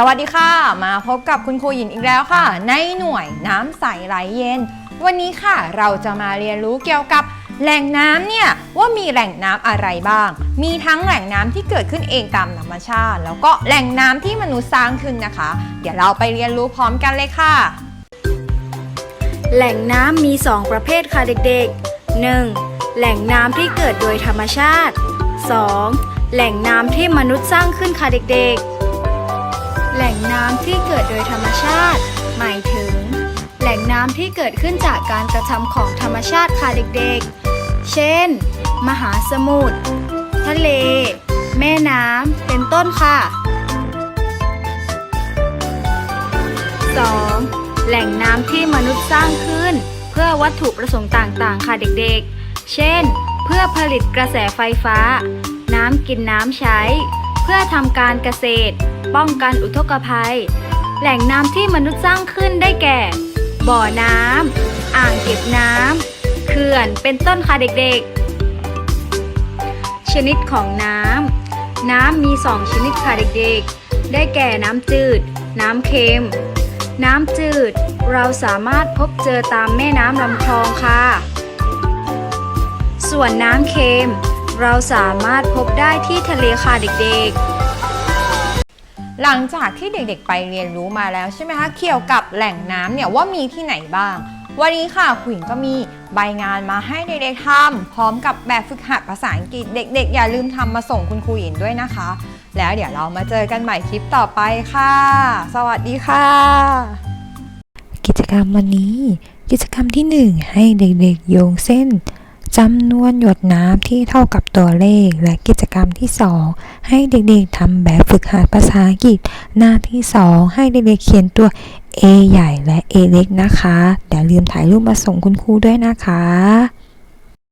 สวัสดีค่ะ มาพบกับคุณครูหยินอีกแล้วค่ะ ในหน่วยน้ำใสไหลเย็น วันนี้ค่ะเราจะมาเรียนรู้เกี่ยวกับแหล่งน้ำเนี่ยว่ามีแหล่งน้ำอะไรบ้าง มีทั้งแหล่งน้ำที่เกิดขึ้นเองตามธรรมชาติ แล้วก็แหล่งน้ำที่มนุษย์สร้างขึ้นนะคะ เดี๋ยวเราไปเรียนรู้พร้อมกันเลยค่ะ แหล่งน้ำมี 2 ประเภทค่ะเด็กๆ 1. แหล่งน้ำที่เกิดโดยธรรมชาติ 2. แหล่งน้ำที่มนุษย์สร้างขึ้นค่ะเด็กๆ แหล่งน้ำที่เกิดโดยธรรมชาติ หมายถึง แหล่งน้ำที่เกิดขึ้นจากการกระทำของธรรมชาติค่ะเด็กๆ เช่น มหาสมุทร ทะเล แม่น้ำ เป็นต้นค่ะ 2. แหล่งน้ำที่มนุษย์สร้างขึ้น เพื่อวัตถุประสงค์ต่างๆ ค่ะเด็กๆ เช่น เพื่อผลิตกระแสไฟฟ้า น้ำกินน้ำใช้ พื่อทำการเกษตร ป้องกันอุทกภัย แหล่งน้ำที่มนุษย์สร้างขึ้นได้แก่ บ่อน้ำอ่างเก็บน้ำเขื่อนเป็นต้นค่ะเด็กๆ ชนิดของน้ำน้ำมี2ชนิดค่ะเด็กๆ ได้แก่น้ำจืด น้ำเค็ม น้ำจืดเราสามารถพบเจอตามแม่น้ำลำคลองค่ะ ส่วนน้ำเค็ม เราสามารถพบได้ที่ทะเลค่ะเด็กๆหลังจากที่เด็กๆ ไปเรียนรู้มาแล้วใช่ไหมคะ เกี่ยวกับแหล่งน้ำเนี่ยว่ามีที่ไหนบ้าง วันนี้ค่ะขุนก็มีใบงานมาให้เด็กๆทำพร้อมกับแบบฝึกหัดภาษาอังกฤษเด็กๆ อย่าลืมทำมาส่งคุณครูหยินด้วยนะคะ แล้วเดี๋ยวเรามาเจอกันใหม่คลิปต่อไปค่ะ สวัสดีค่ะ กิจกรรมวันนี้ กิจกรรมที่ 1 ให้เด็กๆ โยงเส้น จำนวนหยดน้ำที่เท่ากับตัวเลขและกิจกรรมที่ 2 ให้เด็กๆทำแบบฝึกหัดภาษาอังกฤษ หน้าที่ 2 ให้เด็กๆเขียนตัว A ใหญ่และ A เล็กนะคะเดี๋ยวลืมถ่ายรูปมาส่งคุณครูด้วยนะคะ